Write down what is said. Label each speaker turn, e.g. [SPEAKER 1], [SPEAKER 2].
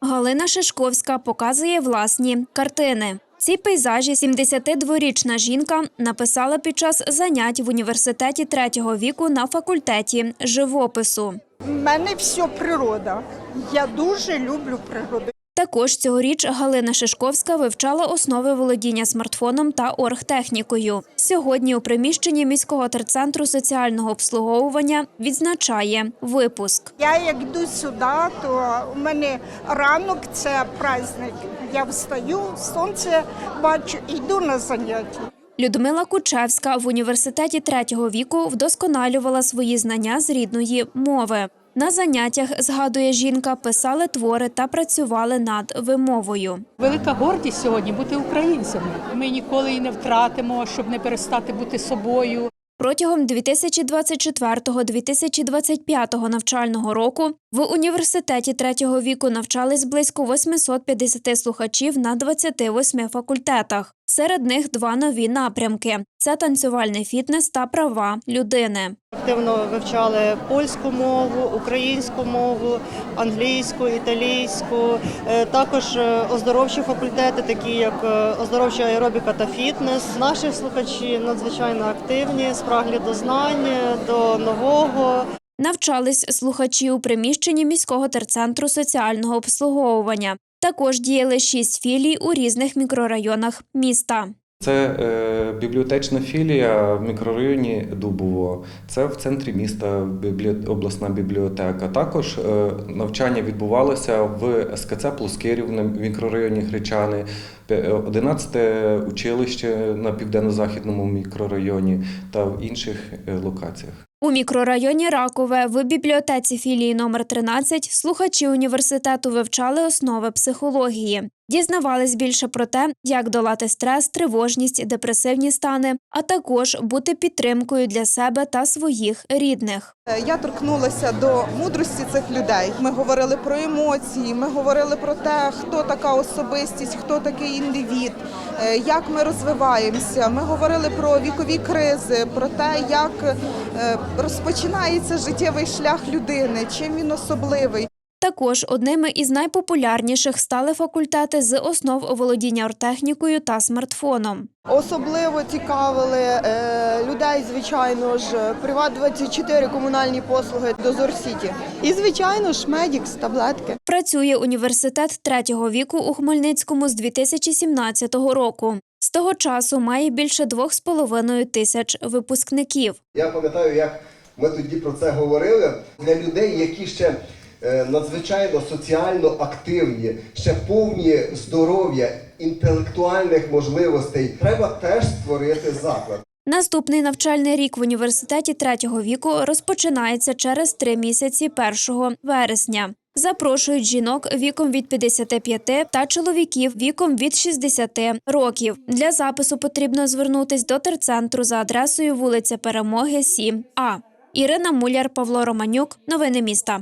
[SPEAKER 1] Галина Шишковська показує власні картини. Ці пейзажі 72-річна жінка написала під час занять в університеті третього віку на факультеті живопису.
[SPEAKER 2] У мене все природа. Я дуже люблю природу.
[SPEAKER 1] Також цьогоріч Галина Шишковська вивчала основи володіння смартфоном та оргтехнікою. Сьогодні у приміщенні міського терцентру соціального обслуговування відзначає випуск.
[SPEAKER 2] Я як йду сюди, то у мене ранок це праздник. Я встаю, сонце бачу, йду на заняття.
[SPEAKER 1] Людмила Кучевська в університеті третього віку вдосконалювала свої знання з рідної мови. На заняттях, згадує жінка, писали твори та працювали над вимовою.
[SPEAKER 3] Велика гордість сьогодні бути українцями. Ми ніколи її не втратимо, щоб не перестати бути собою.
[SPEAKER 1] Протягом 2024-2025 навчального року в університеті третього віку навчались близько 850 слухачів на 28 факультетах. Серед них два нові напрямки: це танцювальний фітнес та права людини.
[SPEAKER 4] Активно вивчали польську мову, українську мову, англійську, італійську. Е, Також е, оздоровчі факультети, такі як е, оздоровча аеробіка та фітнес. Наші слухачі надзвичайно активні, спраглі до знань, до нового.
[SPEAKER 1] Навчались слухачі у приміщенні міського терцентру соціального обслуговування. Також діяли шість філій у різних мікрорайонах міста.
[SPEAKER 5] Це е, бібліотечна філія в мікрорайоні Дубово. Це в центрі міста біблі... обласна бібліотека. Також е, навчання відбувалося в СКЦ Плоскирів на мікрорайоні Гречани, пе- 11 училище на південно-західному мікрорайоні та в інших е, локаціях.
[SPEAKER 1] У мікрорайоні Ракове в бібліотеці філії номер 13 слухачі університету вивчали основи психології. Дізнавались більше про те, як долати стрес, тривожність, депресивні стани, а також бути підтримкою для себе та своїх рідних.
[SPEAKER 6] Е, Я торкнулася до мудрості цих людей. Ми говорили про емоції, ми говорили про те, хто така особистість, хто такий індивід, е, як ми розвиваємося. Ми говорили про вікові кризи, про те, як е, розпочинається життєвий шлях людини, чим він особливий.
[SPEAKER 1] Також одними із найпопулярніших стали факультети з основ володіння ортехнікою та смартфоном.
[SPEAKER 7] Особливо цікавили е, людей, звичайно ж, Приват 24 комунальні послуги Дозор Сіті. І звичайно ж Медікс, таблетки.
[SPEAKER 1] Працює університет третього віку у Хмельницькому з 2017 року. З того часу має більше 2,5 тисяч випускників.
[SPEAKER 8] Я пам'ятаю, як ми тоді про це говорили для людей, які ще надзвичайно соціально активні, ще повні здоров'я, інтелектуальних можливостей. Треба теж створити заклад.
[SPEAKER 1] Наступний навчальний рік в університеті третього віку розпочинається через три місяці 1 вересня. Запрошують жінок віком від 55 та чоловіків віком від 60 років. Для запису потрібно звернутись до терцентру за адресою вулиця Перемоги 7 А. Ірина Муляр, Павло Романюк. Новини міста.